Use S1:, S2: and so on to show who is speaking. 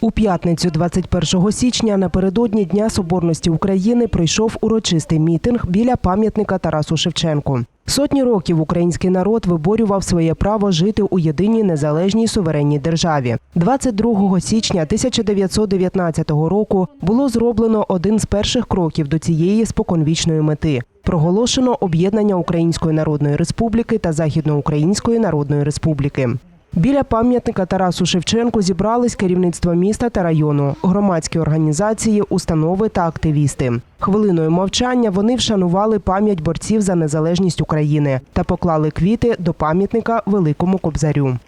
S1: У п'ятницю, 21 січня, напередодні Дня Соборності України пройшов урочистий мітинг біля пам'ятника Тарасу Шевченку. Сотні років український народ виборював своє право жити у єдиній незалежній суверенній державі. 22 січня 1919 року було зроблено один з перших кроків до цієї споконвічної мети. Проголошено об'єднання Української Народної Республіки та Західноукраїнської Народної Республіки. Біля пам'ятника Тарасу Шевченку зібрались керівництво міста та району, громадські організації, установи та активісти. Хвилиною мовчання вони вшанували пам'ять борців за незалежність України та поклали квіти до пам'ятника Великому Кобзарю.